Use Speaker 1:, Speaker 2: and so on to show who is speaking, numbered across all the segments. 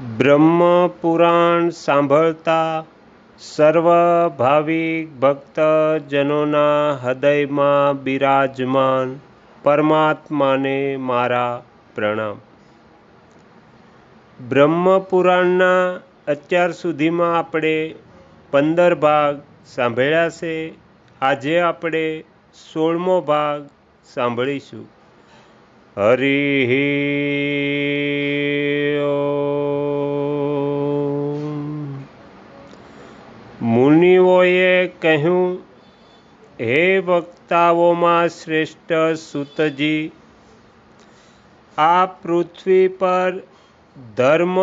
Speaker 1: બ્રહ્મ પુરાણ સાંભળતા સર્વ ભાવિક ભક્તજનોના હૃદયમાં બિરાજમાન પરમાત્માને મારા પ્રણામ. બ્રહ્મ પુરાણના અત્યાર સુધીમાં આપણે પંદર ભાગ સાંભળ્યા છે. આજે આપણે સોળમો ભાગ સાંભળીશું. હરિ કહ્યું, હે વક્તાઓમાં શ્રેષ્ઠ સુતજી, આ પૃથ્વી પર ધર્મ,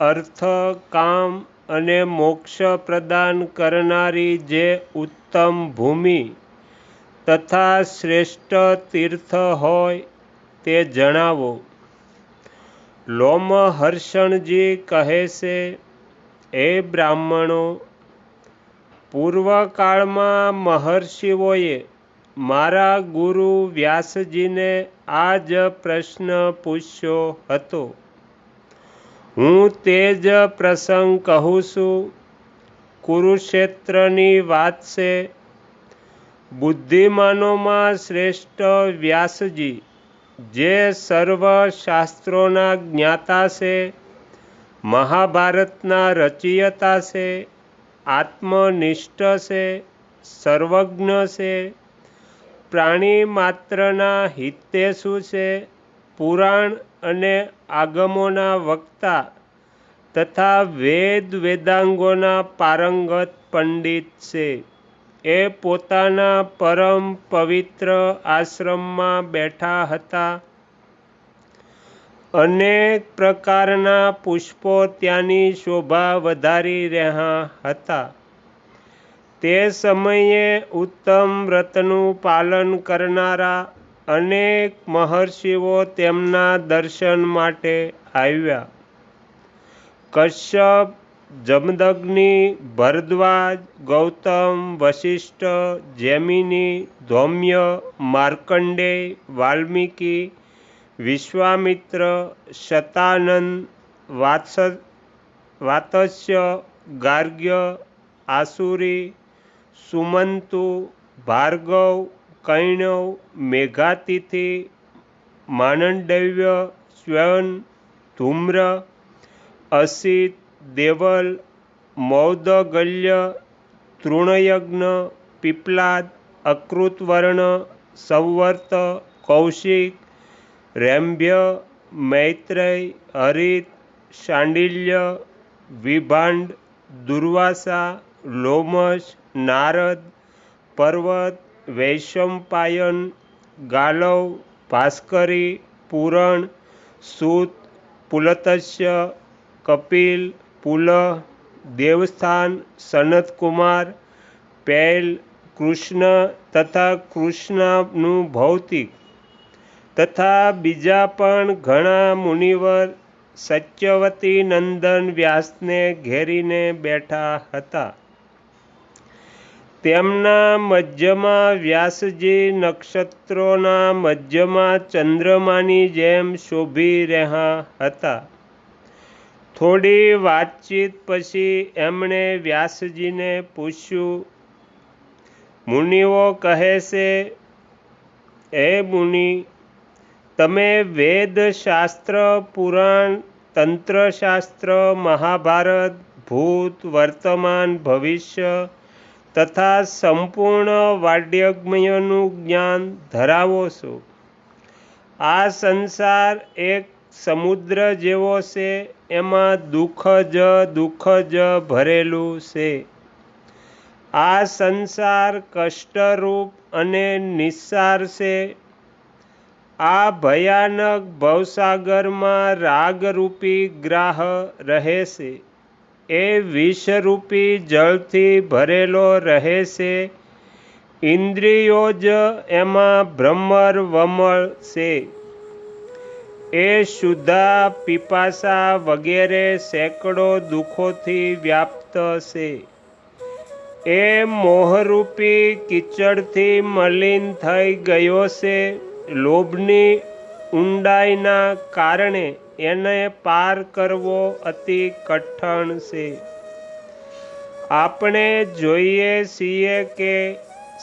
Speaker 1: અર્થ, કામ અને મોક્ષ પ્રદાન કરનારી જે ઉત્તમ ભૂમિ તથા શ્રેષ્ઠ તીર્થ હોય તે જણાવો. લોમહર્ષણજી કહે છે એ બ્રાહ્મણો પૂર્વકાળમાં મહર્ષિઓએ મારા ગુરુ વ્યાસજીને આ જ પ્રશ્ન પૂછ્યો હતો. હું તે જ પ્રસંગ કહું છું. કુરુક્ષેત્રની વાત છે. બુદ્ધિમાનોમાં શ્રેષ્ઠ વ્યાસજી, જે સર્વ શાસ્ત્રોના જ્ઞાતા છે, મહાભારતના રચયિતા છે આત્મનિષ્ઠ છે, સર્વજ્ઞ છે, પ્રાણી માત્રના હિતેશુ છે, પુરાણ અને આગમોના વક્તા તથા વેદ વેદાંગોના પારંગત પંડિત છે. એ પોતાના પરમ પવિત્ર આશ્રમમાં બેઠા હતા. અનેક પ્રકારના પુષ્પો ત્યાંની શોભા વધારી રહ્યા હતા. તે સમયે ઉત્તમ વ્રતનું પાલન કરનારા અનેક મહર્ષિઓ તેમના દર્શન માટે આવ્યા. કશ્યપ, જમદગ્નિ, ભરદ્વાજ, ગૌતમ, વશિષ્ઠ, જૈમિની, ધૌમ્ય, માર્કંડેય, વાલ્મીકી વિશ્વામિત્ર શતાનંદ વાત્સ, વાતસ્ય ગાર્ગ્ય આસુરી, સુમંતુ, ભાર્ગવ, કૈણવ, મેઘાતિથિ, માનંડવ્ય, સ્વયં, ધૂમ્ર, અસિત, દેવલ, મૌદગલ્ય, તૃણયજ્ઞ, પીપલાદ, અકૃતવર્ણ, સંવર્ત, કૌશિક રેમ્ભ્ય મૈત્રેય, હરિત શાંડિલ્ય વિભાંડ, દુર્વાસા, લોમશ, નારદ, પર્વત, વૈશંપાયન, ગાલવ, ભાસ્કરી, પુરણ, સૂત, પુલતસ્ય, કપિલ, પુલહ, દેવસ્થાન, સનતકુમાર, પૈલ, કૃષ્ણ તથા કૃષ્ણનું ભૌતિક તથા બીજા પણ ઘણા મુનિવર સત્યવતી નંદન વ્યાસને ઘેરીને બેઠા હતા. તેમના મધ્યમાં વ્યાસજી નક્ષત્રોના મધ્યમાં ચંદ્રમાની જેમ શોભી રહ્યા હતા. થોડી વાતચીત પછી એમણે વ્યાસજીને પૂછ્યું, મુનિઓ કહે છે એ મુનિ તમે વેદશાસ્ત્ર પુરાણ તંત્રશાસ્ત્ર મહાભારત, ભૂત, વર્તમાન, ભવિષ્ય તથા સંપૂર્ણ વાડ્યજ્ઞનું જ્ઞાન ધરાવો છો. આ સંસાર એક સમુદ્ર જેવો છે, એમાં દુઃખ જ દુઃખ જ ભરેલું છે. આ સંસાર કષ્ટરૂપ અને નિસ્સાર છે આ ભયાનક ભવસાગરમાં રાગરૂપી ગ્રાહ રહે છે એ વિષરૂપી જળથી ભરેલો રહે છે ઇન્દ્રિયો જ એમાં ભ્રમર વમળ છે એ શુદ્ધા પીપાસા વગેરે સેંકડો દુઃખોથી વ્યાપ્ત છે. એ મોહરૂપી કીચડથી મલિન થઈ ગયો છે. લોભની ઊંડાઈના કારણે એને પાર કરવો અતિ કઠણ છે. આપણે જોઈએ છીએ કે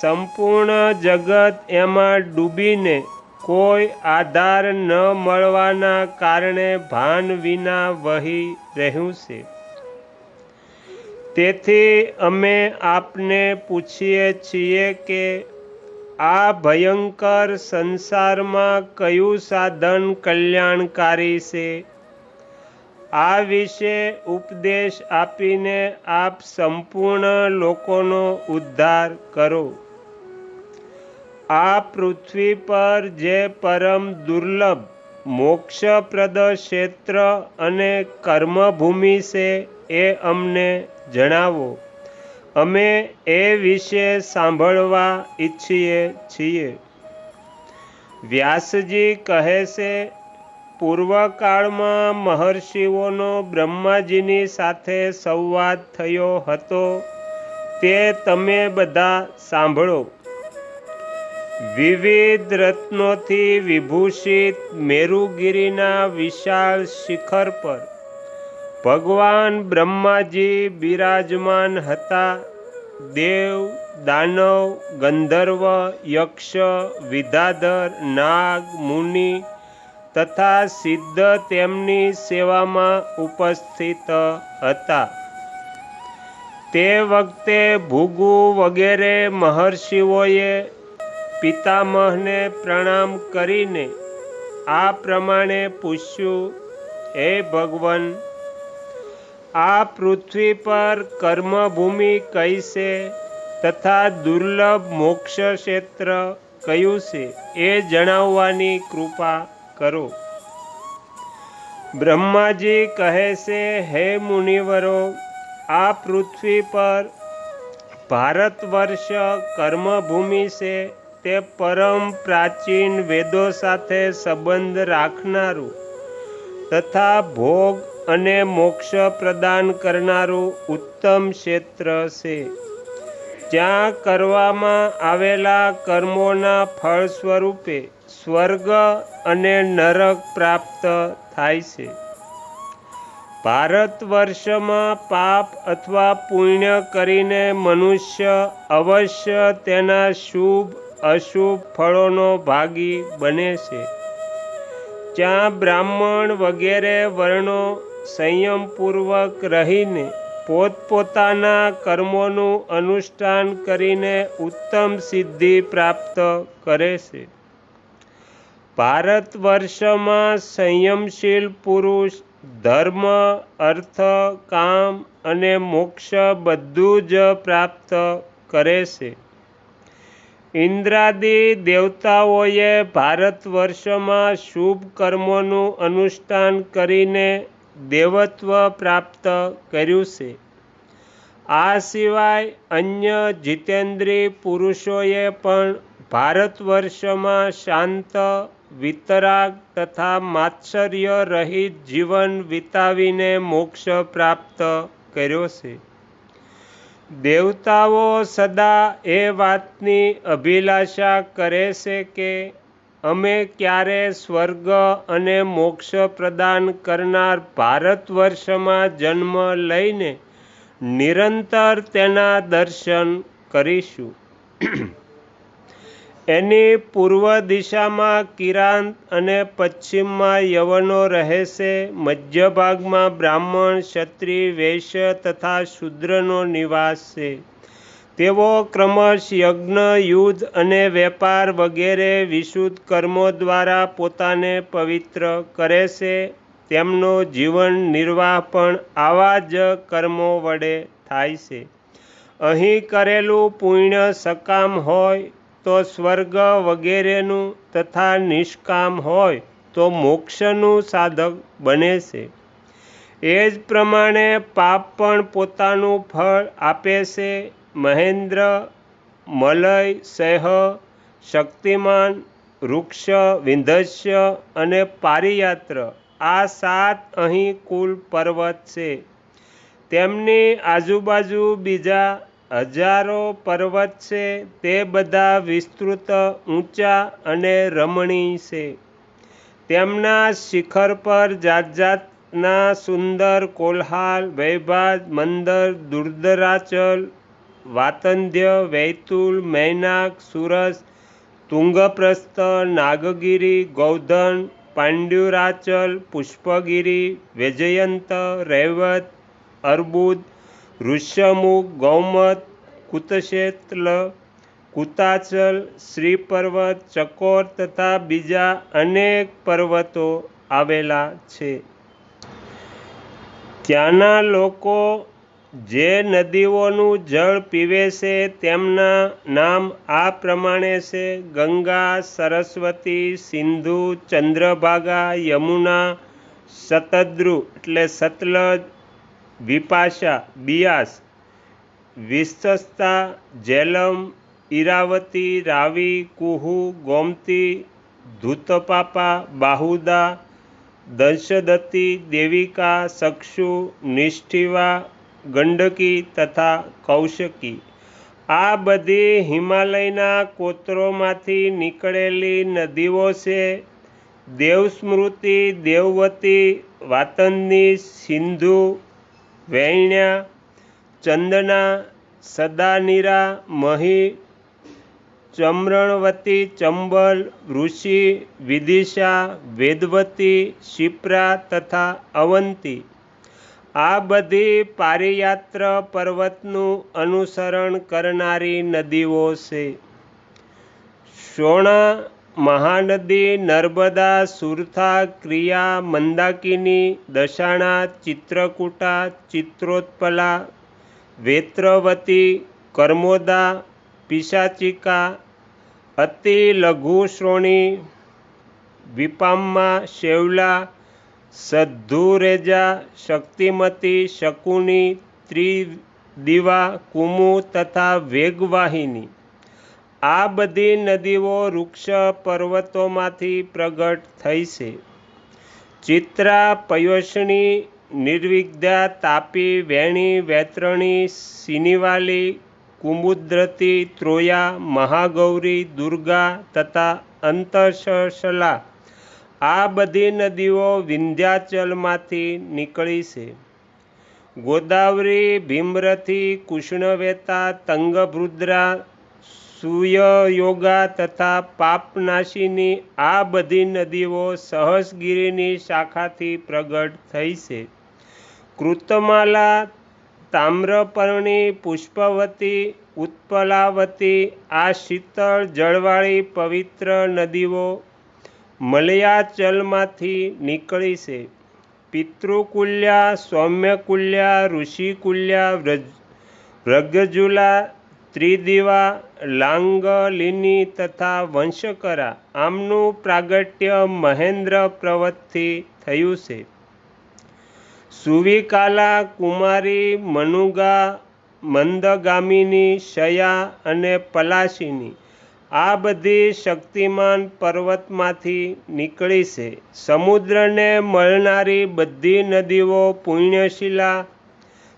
Speaker 1: સંપૂર્ણ જગત એમાં ડૂબીને કોઈ આધાર ન મળવાના કારણે ભાન વિના વહી રહ્યું છે. તેથી અમે આપને પૂછીએ છીએ કે આ ભયંકર સંસારમાં કયું સાધન કલ્યાણકારી છે? આ વિશે ઉપદેશ આપીને આપ સંપૂર્ણ લોકોનો ઉદ્ધાર કરો. આ પૃથ્વી પર જે પરમ દુર્લભ, મોક્ષપ્રદ ક્ષેત્ર અને કર્મભૂમિ છે એ અમને જણાવો. અમે એ વિશે સાંભળવા ઈચ્છીએ છીએ. વ્યાસજી કહે છે, પૂર્વકાળમાં મહર્ષિઓનો બ્રહ્માજીની સાથે સંવાદ થયો હતો. તે તમે બધા સાંભળો. વિવિધ રત્નોથી વિભૂષિત મેરુગીરીના વિશાળ શિખર પર ભગવાન બ્રહ્માજી બિરાજમાન હતા. દેવ, દાનવ, ગંધર્વ, યક્ષ, વિધાધર, નાગ, મુનિ તથા સિદ્ધ તેમની સેવામાં ઉપસ્થિત હતા. તે વખતે ભૂગુ વગેરે મહર્ષિઓએ પિતામહને પ્રણામ કરીને આ પ્રમાણે પૂછ્યું, હે ભગવાન આ પૃથ્વી પર કર્મભૂમિ કઈ છે તથા દુર્લભ મોક્ષ ક્ષેત્ર કયું છે એ જણાવવાની કૃપા કરો. બ્રહ્માજી કહે છે, હે મુનિવરો, આ પૃથ્વી પર ભારત વર્ષ કર્મભૂમિ છે, તે પરમ પ્રાચીન વેદો સાથે સંબંધ રાખનારું તથા ભોગ અને મોક્ષ પ્રદાન કરનારું ઉત્તમ ક્ષેત્ર છે. જ્યાં કરવામાં આવેલા કર્મોના ફળ સ્વરૂપે સ્વર્ગ અને નરક પ્રાપ્ત થાય છે. ભારત વર્ષમાં પાપ અથવા પુણ્ય કરીને મનુષ્ય અવશ્ય તેના શુભ, અશુભ ફળોનો ભાગી બને છે. જ્યાં બ્રાહ્મણ વગેરે વર્ણો સંયમપૂર્વક રહીને પોતપોતાના કર્મોનું અનુષ્ઠાન કરીને ઉત્તમ સિદ્ધિ પ્રાપ્ત કરે છે. ભારત વર્ષમાં સંયમશીલ પુરુષ, ધર્મ, અર્થ, કામ અને મોક્ષ બધું જ પ્રાપ્ત કરે છે. ઇન્દ્રાદિ દેવતાઓએ ભારત વર્ષમાં શુભ કર્મોનું અનુષ્ઠાન કરીને દેવત્વ પ્રાપ્ત કર્યું છે. આ સિવાય અન્ય જીતેન્દ્રિય પુરુષોએ પણ ભારત વર્ષમાં શાંત, વિતરાગ તથા માત્સર્ય રહિત જીવન વિતાવીને મોક્ષ પ્રાપ્ત કર્યો છે. દેવતાઓ સદા એ વાતની અભિલાષા કરે છે કે અમે ક્યારે સ્વર્ગ અને મોક્ષ પ્રદાન કરનાર ભારત વર્ષમાં જન્મ લઈને નિરંતર તેના દર્શન કરીશું. એની પૂર્વ દિશામાં કિરાંત અને પશ્ચિમમાં યવનો રહેશે. મધ્ય ભાગમાં બ્રાહ્મણ, ક્ષત્રિય, વૈશ્ય તથા શૂદ્રનો નિવાસ છે. તેઓ ક્રમશ યજ્ઞ, યુદ્ધ અને વેપાર વગેરે વિશુદ્ધ કર્મો દ્વારા પોતાને પવિત્ર કરે છે. તેમનો જીવન નિર્વાહ પણ આવા જ કર્મો વડે થાય છે. અહીં કરેલું પુણ્ય સકામ હોય તો સ્વર્ગ વગેરેનું તથા નિષ્કામ હોય તો મોક્ષનું સાધક બને છે. એ જ પ્રમાણે પાપ પણ પોતાનું ફળ આપે છે. મહેન્દ્ર, મલય, સહ, શક્તિમાન, વૃક્ષ વિંધસ્ય અને પારિયાત્ર. આ સાત અહીં કુલ પર્વત છે. તેમની આજુબાજુ બીજા હજારો પર્વત છે. તે બધા વિસ્તૃત, ઊંચા અને રમણીય છે. તેમના શિખર પર જાત જાતના સુંદર કોલ્હાલ વૈભાજ મંદર દુર્ધરાચલ વાતંધ્ય વૈતુલ, મૈનાક, સુરસ, તુંગપ્રસ્થ, નાગગિરી, ગૌધન, પાંડ્યુરાચલ, પુષ્પગિરી, વૈજયંત, રૈવત, અર્બુદ, ઋષ્યમુખ, ગૌમત, કુતશેતલ, કુતાચલ, શ્રીપર્વત, ચકોર તથા બીજા અનેક પર્વતો આવેલા છે. ત્યાંના લોકો જે નદીઓનું જળ પીવે છે તેમના નામ આ પ્રમાણે છે. ગંગા, સરસ્વતી, સિંધુ, ચંદ્રભાગા, યમુના, શતદ્રુ એટલે સતલજ, વિપાશા, બિયાસ વિશસ્તા જેલમ ઈરાવતી રાવી, કુહુ, ગોમતી, ધૂતપાપા, બાહુદા દંશદતી દેવિકા, સક્ષુ, નિષ્ઠિવા ગંડકી તથા કૌશકી. આ બધી હિમાલયના કોતરોમાંથી નીકળેલી નદીઓ છે. દેવસ્મૃતિ, દેવવતી, વાતનની સિંધુ, વૈણ્યા, ચંદના, સદાનીરા, મહી, ચમરણવતી, ચંબલ, ઋષિ, વિદિશા, વેદવતી, શિપ્રા તથા અવંતી. આ બધી પારિયાત્ર પર્વતનું અનુસરણ કરનારી નદીઓ છે. સોણા, મહાનદી, નર્મદા, સુરથા, ક્રિયા, મંદાકિની, દશાણા, ચિત્રકૂટા, ચિત્રોત્પલા, વેત્રવતી, કર્મોદા, પિશાચિકા, અતિ લઘુ શ્રોણી, વિપામ્મા, શેવલા સદ્ધુરેજા શક્તિમતી શકુની ત્રિદિવા કુમુ તથા વેગવાહિની. આ બધી નદીઓ વૃક્ષ પર્વતોમાંથી પ્રગટ થઈ છે. ચિત્રા પયોષણી નિર્વિદ્યા તાપી, વેણી, વૈતરણી, સિનિવાલી, કુમુદ્રતી, ત્રોયા, મહાગૌરી, દુર્ગા તથા અંતશલા આ બધી નદીઓ વિંધ્યાચલમાંથી નીકળી છે. ગોદાવરી, ભીમરથી કૃષ્ણવેતા, તંગભૃદ્રા, સુયયોગા તથા પાપનાશીની આ બધી નદીઓ સહસગીરીની શાખાથી પ્રગટ થઈ છે. કૃતમાલા, તામ્રપર્ણી, પુષ્પવતી, ઉત્પલાવતી આ શીતળ જળવાળી પવિત્ર નદીઓ મલયાચલમાંથી નીકળી છે. પિતૃકુલ્યા, સૌમ્યકુલ્યા, ઋષિકુલ્યા વ્રગજુલા ત્રિદિવા, લાંગલિની તથા વંશકરા. આમનું પ્રાગટ્ય મહેન્દ્ર પ્રવતથી થયું છે. સુવિકાલા, કુમારી, મનુગા, મંદગામિની, શયા અને પલાશીની આ બધી શક્તિમાન પર્વતમાંથી નીકળી છે. સમુદ્રને મળનારી બધી નદીઓ પુણ્યશિલા,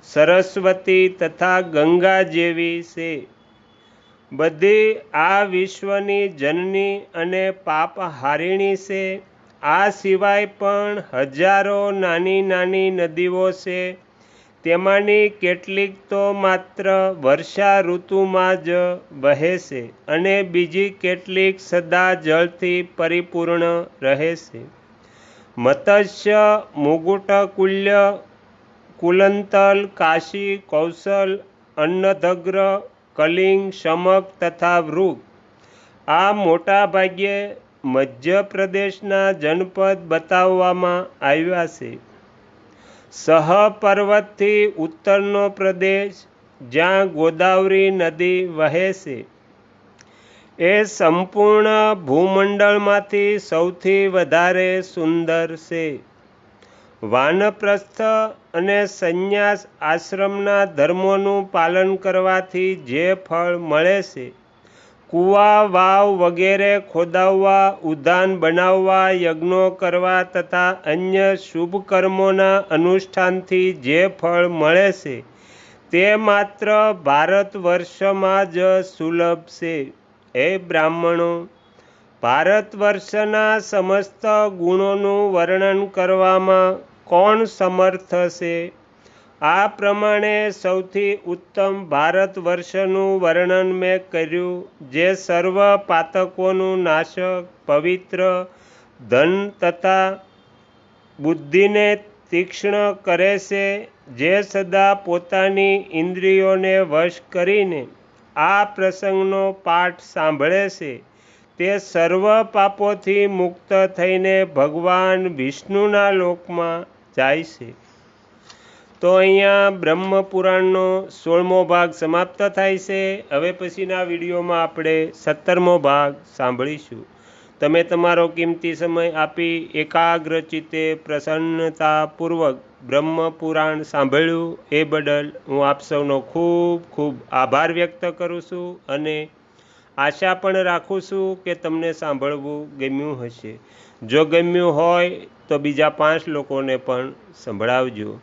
Speaker 1: સરસ્વતી તથા ગંગા જેવી છે. બધી આ વિશ્વની જનની અને પાપહારિણી છે. આ સિવાય પણ હજારો નાની નાની નદીઓ છે. તેમાંની કેટલીક તો માત્ર વર્ષા ઋતુમાં જ વહે છે અને બીજી કેટલીક સદા જળથી પરિપૂર્ણ રહે છે. મત્સ્ય, મુગુટકુલ્ય, કુલંતલ, કાશી, કૌશલ, અન્નધગ્ર, કલિંગ, શમક તથા વૃક આ મોટા ભાગે મધ્યપ્રદેશના જનપદ બતાવવામાં આવ્યા છે. સહ પર્વતથી ઉત્તરનો પ્રદેશ, જ્યાં ગોદાવરી નદી વહે છે. એ સંપૂર્ણ ભૂમંડળમાંથી સૌથી વધારે સુંદર છે. વાનપ્રસ્થ અને સંન્યાસ આશ્રમના ધર્મોનું પાલન કરવાથી જે ફળ મળે છે કૂવા, વાવ વગેરે ખોદાવવા, ઉદ્યાન બનાવવા, યજ્ઞો કરવા તથા અન્ય શુભ કર્મોના અનુષ્ઠાનથી જે ફળ મળે છે, તે માત્ર ભારત વર્ષમાં જ સુલભ છે. હે બ્રાહ્મણો, ભારત વર્ષના સમસ્ત ગુણોનું વર્ણન કરવામાં કોણ સમર્થ છે? આ પ્રમાણે સૌથી ઉત્તમ ભારત વર્ષનું વર્ણન મેં કર્યું, જે સર્વ પાતકોનું નાશક, પવિત્ર, ધન તથા બુદ્ધિને તીક્ષ્ણ કરે છે, જે સદા પોતાની ઇન્દ્રિયોને વશ કરીને આ પ્રસંગનો પાઠ સાંભળે છે. તે સર્વ પાપોથી મુક્ત થઈને ભગવાન વિષ્ણુના લોકમાં જાય છે. તો અહીંયા બ્રહ્મપુરાણનો સોળમો ભાગ સમાપ્ત થાય છે. હવે પછીના વિડીયોમાં આપણે સત્તરમો ભાગ સાંભળીશું. તમે તમારો કિંમતી સમય આપી એકાગ્ર ચિત્તે પ્રસન્નતાપૂર્વક બ્રહ્મપુરાણ સાંભળ્યું. એ બદલ હું આપ સૌનો ખૂબ ખૂબ આભાર વ્યક્ત કરું છું અને આશા પણ રાખું છું કે તમને સાંભળવું ગમ્યું હશે. જો ગમ્યું હોય તો બીજા પાંચ લોકોને પણ સંભળાવજો.